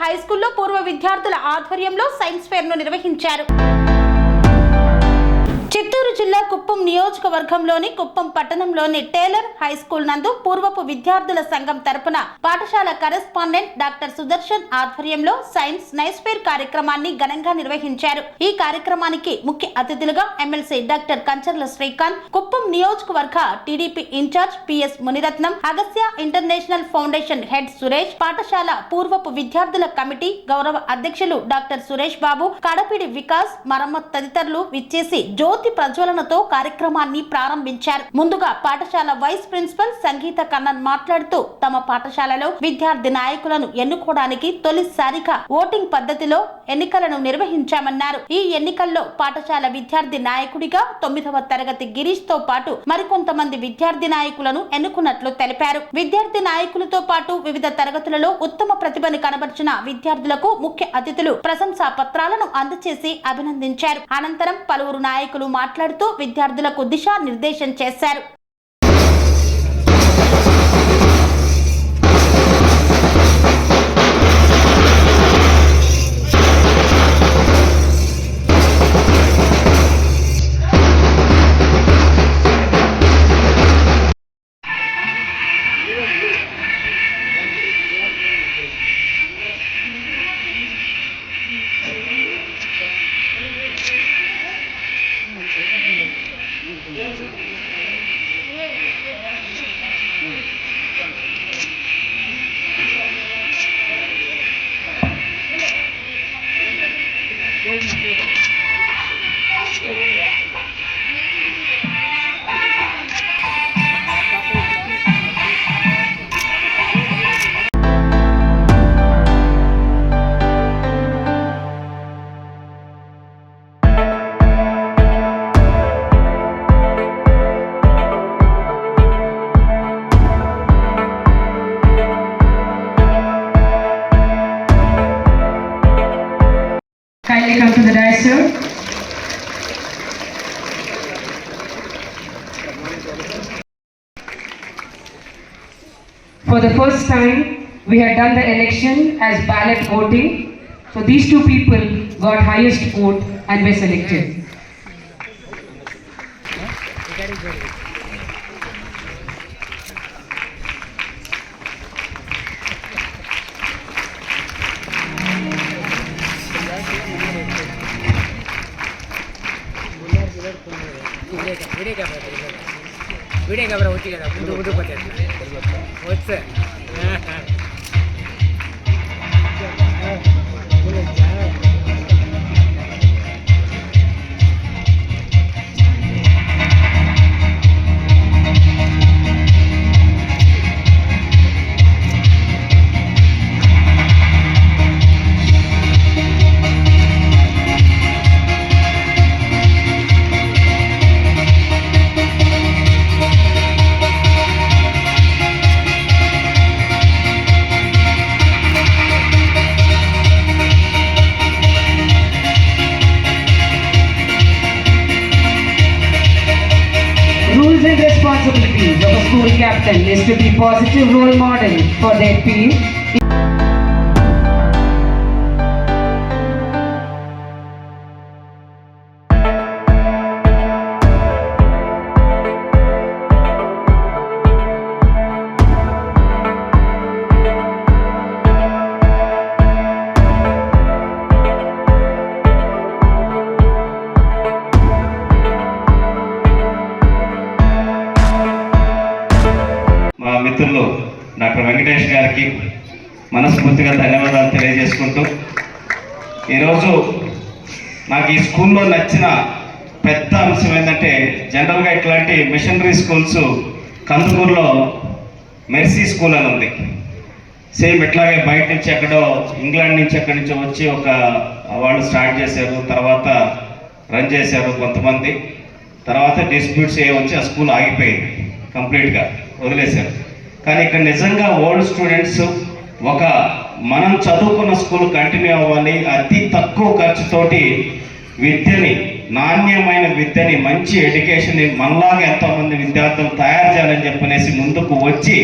హైస్కూల్లో high స్కూల్లో పూర్వ విద్యార్థుల ఆధ్వర్యంలో సైన్స్ ఫెయిర్ను నిర్వహించారు. జిల్లా కుప్పం నియోజకవర్గంలోని కుప్పం పట్టణంలోని టేలర్ హై స్కూల్ నందు పూర్వపు విద్యార్థుల సంఘం తరపున పాఠశాల కరెస్పాండెంట్ డాక్టర్ సుదర్శన్ ఆధ్వర్యంలో సైన్స్ నైస్ ఫేర్ కార్యక్రమాన్ని ఘనంగా నిర్వహించారు. ఈ కార్యక్రమానికి ముఖ్య అతిథులుగా ఎమ్మెల్సీ డాక్టర్ కంచర్ల శ్రీకాంత్ కుప్పం నియోజకవర్గ TDP incharge PS Muniratnam Agastya international foundation head Suresh పాఠశాల పూర్వపు విద్యార్థుల కమిటీ గౌరవ అధ్యక్షులు డాక్టర్ సురేష్ బాబు కడపిడి వికాస్ మరమ్మత్ తదితరులు విచ్చేసి జ్యోతి ప్రజ్వలనతో కార్యక్రమాన్ని ప్రారంభించారు. ముందుగా పాఠశాల వైస్ ప్రిన్సిపల్ సంగీత కన్నన్ మాట్లాడుతూ తమ పాఠశాలలో విద్యార్థి నాయకులను ఎన్నుకోవడానికి తొలిసారిగా ఓటింగ్ పద్ధతిలో ఎన్నికలను నిర్వహించామన్నారు. ఈ ఎన్నికల్లో పాఠశాల విద్యార్థి నాయకుడిగా తొమ్మిదవ తరగతి గిరీష్తో పాటు మరికొంతమంది విద్యార్థి నాయకులను ఎన్నుకున్నట్లు తెలిపారు. విద్యార్థి నాయకులతో పాటు వివిధ తరగతులలో ఉత్తమ ప్రతిభను కనబర్చిన విద్యార్థులకు ముఖ్య అతిథులు ప్రశంసా పత్రాలను అందజేసి అభినందించారు. అనంతరం పలువురు నాయకులు మాట్లాడుతూ విద్యార్థులకు దిశానిర్దేశం చేశారు. Thank you. To the sir. For the first time, we had done the election as ballot voting. So these two people got highest vote and were selected. Video camera వచ్చి కదా ముందు ముందు is to be positive role model for their peers మిత్రులు doctor Venkatesh గారికి మనస్ఫూర్తిగా ధన్యవాదాలు తెలియజేసుకుంటూ ఈరోజు నాకు ఈ స్కూల్లో నచ్చిన పెద్ద అంశం ఏంటంటే జనరల్గా ఇట్లాంటి మిషనరీ స్కూల్స్ కందుకూరులో మెర్సీ స్కూల్ అని ఉంది. సేమ్ ఇట్లాగే బయట నుంచి ఎక్కడో ఇంగ్లాండ్ నుంచి ఎక్కడి నుంచో వచ్చి ఒక వాళ్ళు స్టార్ట్ చేశారు తర్వాత రన్ చేశారు కొంతమంది. తర్వాత డిస్ప్యూట్స్ ఏ వచ్చి ఆ స్కూల్ ఆగిపోయింది కంప్లీట్గా వదిలేశారు. కానీ ఇక్కడ నిజంగా ఓల్డ్ స్టూడెంట్స్ ఒక మనం చదువుకున్న స్కూల్ కంటిన్యూ అవ్వాలి అతి తక్కువ ఖర్చుతోటి విద్యని నాణ్యమైన విద్యని మంచి ఎడ్యుకేషన్ మనలాగా ఎంతోమంది విద్యార్థులు తయారు చేయాలని చెప్పనేసి ముందుకు వచ్చి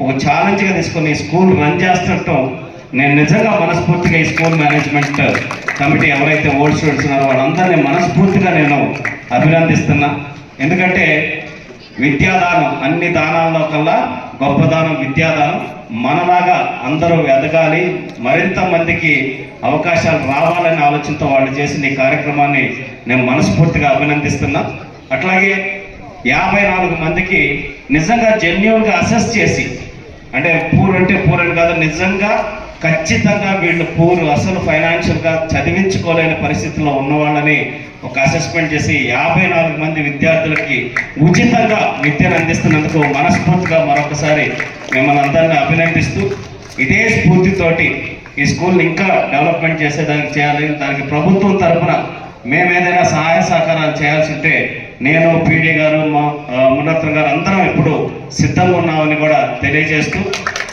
ఒక ఛాలెంజ్గా తీసుకొని స్కూల్ రన్ చేస్తుండటం నేను నిజంగా మనస్ఫూర్తిగా ఈ స్కూల్ మేనేజ్మెంట్ కమిటీ ఎవరైతే ఓల్డ్ స్టూడెంట్స్ ఉన్నారో వాళ్ళందరినీ మనస్ఫూర్తిగా నేను అభినందిస్తున్నా. ఎందుకంటే విద్యాదానం అన్ని దానాల్లో కల్లా గొప్ప దానం విద్యాదానం. మనలాగా అందరూ ఎదగాలి మరింత మందికి అవకాశాలు రావాలనే ఆలోచనతో వాళ్ళు చేసిన ఈ కార్యక్రమాన్ని నేను మనస్ఫూర్తిగా అభినందిస్తున్నా. అట్లాగే యాభై నాలుగు మందికి నిజంగా జెన్యున్గా అసెస్ చేసి అంటే పూర్ అంటే పూర్ అని కాదు నిజంగా ఖచ్చితంగా వీళ్ళు పూర్ అసలు ఫైనాన్షియల్గా చదివించుకోలేని పరిస్థితిలో ఉన్నవాళ్ళని ఒక అసెస్మెంట్ చేసి యాభై నాలుగు మంది విద్యార్థులకి ఉచితంగా విద్యను అందిస్తున్నందుకు మనస్ఫూర్తిగా మరొకసారి మిమ్మల్ని అందరినీ అభినందిస్తూ ఇదే స్ఫూర్తితోటి ఈ స్కూల్ని ఇంకా డెవలప్మెంట్ చేసేదానికి చేయాలి. దానికి ప్రభుత్వం తరఫున మేము ఏదైనా సహాయ సహకారాలు చేయాల్సి ఉంటే నేను పీడీ గారు మా మునత్రం గారు అందరం ఇప్పుడు సిద్ధంగా ఉన్నామని కూడా తెలియజేస్తూ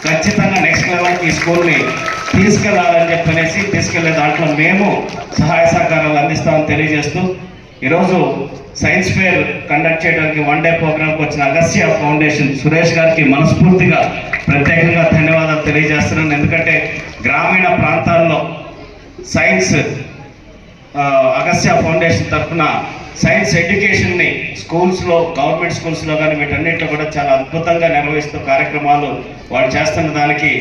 ఖచ్చితంగా నెక్స్ట్ లెవెల్కి ఈ స్కూల్ని తీసుకెళ్ళాలని చెప్పనేసి తీసుకెళ్ళే దాంట్లో మేము సహాయ సహకారాలు అందిస్తామని తెలియజేస్తూ ఈరోజు సైన్స్ ఫేర్ కండక్ట్ చేయడానికి వన్ డే ప్రోగ్రామ్కి వచ్చిన అగస్య ఫౌండేషన్ సురేష్ గారికి మనస్ఫూర్తిగా ప్రత్యేకంగా ధన్యవాదాలు తెలియజేస్తున్నాను. ఎందుకంటే గ్రామీణ ప్రాంతాల్లో సైన్స్ అగస్య ఫౌండేషన్ తరఫున సైన్స్ ఎడ్యుకేషన్ని స్కూల్స్లో గవర్నమెంట్ స్కూల్స్లో కానీ వీటన్నిటిలో కూడా చాలా అద్భుతంగా నిర్వహిస్తూ కార్యక్రమాలు వాళ్ళు చేస్తున్న దానికి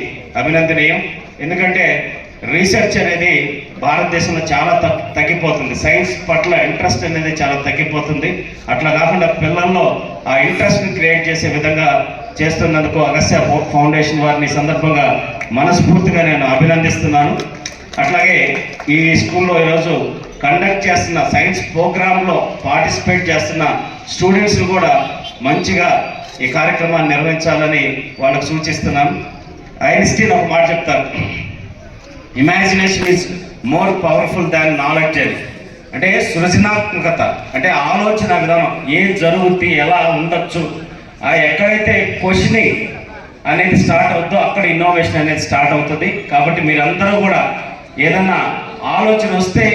అభినందనీయం. ఎందుకంటే రీసెర్చ్ అనేది భారతదేశంలో చాలా తగ్- తగ్గిపోతుంది. సైన్స్ పట్ల ఇంట్రెస్ట్ అనేది చాలా తగ్గిపోతుంది. అట్లా కాకుండా పిల్లల్లో ఆ ఇంట్రెస్ట్ని క్రియేట్ చేసే విధంగా చేస్తున్నందుకు అగస్య ఫౌండేషన్ వారిని సందర్భంగా మనస్ఫూర్తిగా నేను అభినందిస్తున్నాను. అట్లాగే ఈ స్కూల్లో ఈరోజు కండక్ట్ చేస్తున్న సైన్స్ ప్రోగ్రాంలో పార్టిసిపేట్ చేస్తున్న స్టూడెంట్స్ని కూడా మంచిగా ఈ కార్యక్రమాన్ని నిర్వహించాలని వాళ్ళకు సూచిస్తున్నాను. ఐన్స్టీన్ ఒక మాట చెప్తారు. Imagination is more powerful than knowledge అని అంటే సృజనాత్మకత అంటే ఆలోచన విధానం ఏం జరుగుద్ది ఎలా ఉండొచ్చు ఆ ఎక్కడైతే క్వశ్చనింగ్ అనేది స్టార్ట్ అవుతుందో అక్కడ ఇన్నోవేషన్ అనేది స్టార్ట్ అవుతుంది. కాబట్టి మీరందరూ కూడా ఏదన్నా ఆలోచన వస్తే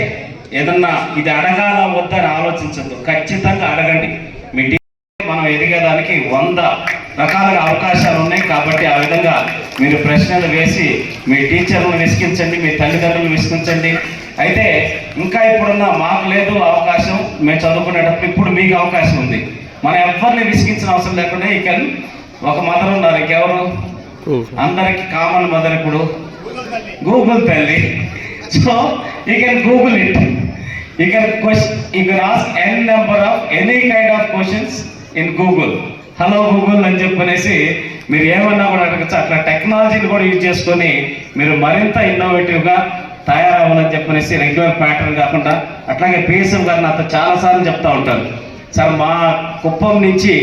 ఏదన్నా ఇది అడగాల వద్దని ఆలోచించద్దు. ఖచ్చితంగా అడగండి. మీ మనం ఎదిగేదానికి వంద రకాలుగా అవకాశాలు ఉన్నాయి కాబట్టి ఆ విధంగా మీరు ప్రశ్నలు వేసి మీ టీచర్లు విసిగించండి మీ తల్లిదండ్రులు విసిగించండి అయితే ఇంకా ఇప్పుడున్న మాకు లేదు అవకాశం మేము చదువుకునేటప్పుడు ఇప్పుడు మీకు అవకాశం ఉంది. మనం ఎవరిని విసిగించిన అవసరం లేకుండా ఇక ఒక మదర్ ఉన్నారు ఇంకెవరు? అందరికి కామన్ మదర్ ఇప్పుడు. గూగుల్ తల్లి. So you can Google it. You can question you can ask n number of any kind of questions in Google. Hello Google అని చెప్పనేసి మీరు ఏమన్నా కూడా అడగచ్చు. అట్లా టెక్నాలజీని కూడా యూజ్ చేసుకొని మీరు మరింత ఇన్నోవేటివ్గా తయారవ్వాలని చెప్పనేసి రెగ్యులర్ ప్యాటర్న్ కాకుండా అట్లాగే పిఎస్ఎం గారు నాతో చాలాసార్లు చెప్తా ఉంటారు. సార్ మా కుప్పం నుంచి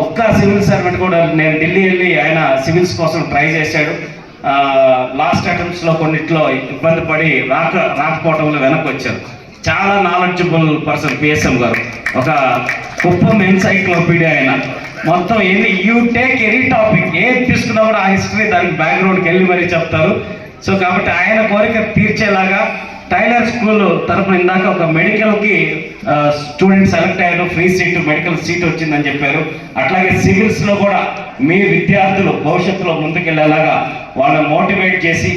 ఒక్క సివిల్ సర్వెంట్ కూడా నేను ఢిల్లీ వెళ్ళి ఆయన సివిల్స్ కోసం ట్రై చేశాడు. లాస్ట్ అటెంప్ట్స్లో కొన్నిట్లో ఇబ్బంది పడి రాక రాకపోవడంలో వెనక్కి వచ్చారు చాలా నాలెడ్జబుల్ పర్సన్ పిఎస్ఎం గారు. ఒక కుప్పం ఎన్సైక్లోపీడియా ఆయన. మొత్తం ఎన్ని యూ టేక్ ఎనీ టాపిక్ ఏది తీసుకున్నా కూడా ఆ హిస్టరీ దానికి బ్యాక్గ్రౌండ్కి వెళ్ళి మరీ చెప్తారు. సో కాబట్టి ఆయన కోరిక తీర్చేలాగా టైలర్ స్కూల్ తరపున ఇందాక ఒక మెడికల్కి స్టూడెంట్ సెలెక్ట్ అయ్యారు. ఫ్రీ సీటు మెడికల్ సీట్ వచ్చిందని చెప్పారు. అట్లాగే సివిల్స్లో కూడా మీ విద్యార్థులు భవిష్యత్తులో ముందుకెళ్ళేలాగా వాళ్ళని మోటివేట్ చేసి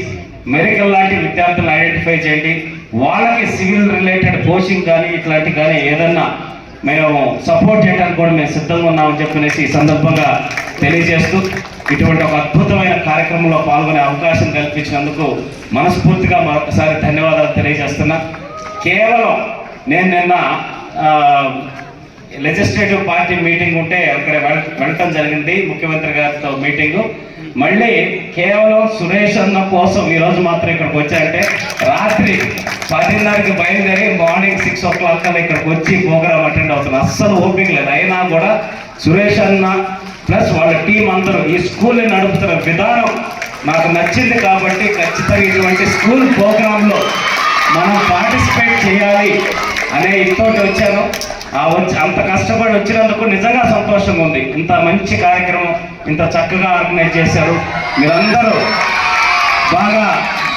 మెడికల్ లాంటి విద్యార్థులను ఐడెంటిఫై చేయండి. వాళ్ళకి సివిల్ రిలేటెడ్ కోచింగ్ కానీ ఇట్లాంటి కానీ ఏదన్నా మేము సపోర్ట్ చేయడానికి కూడా మేము సిద్ధంగా ఉన్నామని చెప్పనేసి ఈ సందర్భంగా తెలియజేస్తూ ఇటువంటి ఒక అద్భుతమైన కార్యక్రమంలో పాల్గొనే అవకాశం కల్పించినందుకు మనస్ఫూర్తిగా మరొకసారి ధన్యవాదాలు తెలియజేస్తున్నా. కేవలం నేను నిన్న లెజిస్లేటివ్ పార్టీ మీటింగ్ ఉంటే అక్కడ వెళ్- వెళ్ళటం జరిగింది ముఖ్యమంత్రి గారితో మీటింగు మళ్ళీ కేవలం సురేష్ అన్న కోసం ఈరోజు మాత్రం ఇక్కడికి వచ్చారంటే రాత్రి పదిన్నరకి బయలుదేరి మార్నింగ్ సిక్స్ ఓ క్లాక్ కల్లా ఇక్కడికి వచ్చి ప్రోగ్రామ్ అటెండ్ అవుతుంది అస్సలు ఓపిక లేదు. అయినా కూడా సురేష్ అన్న ప్లస్ వాళ్ళ టీం అందరూ ఈ స్కూల్ని నడుపుతున్న విధానం నాకు నచ్చింది కాబట్టి ఖచ్చితంగా ఇటువంటి స్కూల్ ప్రోగ్రాంలో మనం పార్టిసిపేట్ చేయాలి అనే ఇతోటి వచ్చాను. వచ్చి అంత కష్టపడి వచ్చినందుకు నిజంగా సంతోషంగా ఉంది. ఇంత మంచి కార్యక్రమం ఇంత చక్కగా ఆర్గనైజ్ చేశారు. మీరందరూ బాగా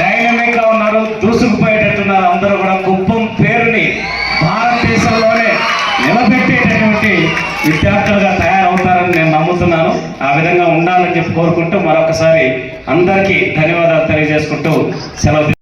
డైనమిక్గా ఉన్నారు దూసుకుపోయేటట్టున్నారు. అందరూ కూడా కుప్పం పేరుని భారతదేశంలోనే నిలబెట్టేటటువంటి విద్యార్థులుగా తయారవుతారని నేను నమ్ముతున్నాను. ఆ విధంగా ఉండాలని చెప్పి కోరుకుంటూ మరొకసారి అందరికీ ధన్యవాదాలు తెలియజేసుకుంటూ సెలవు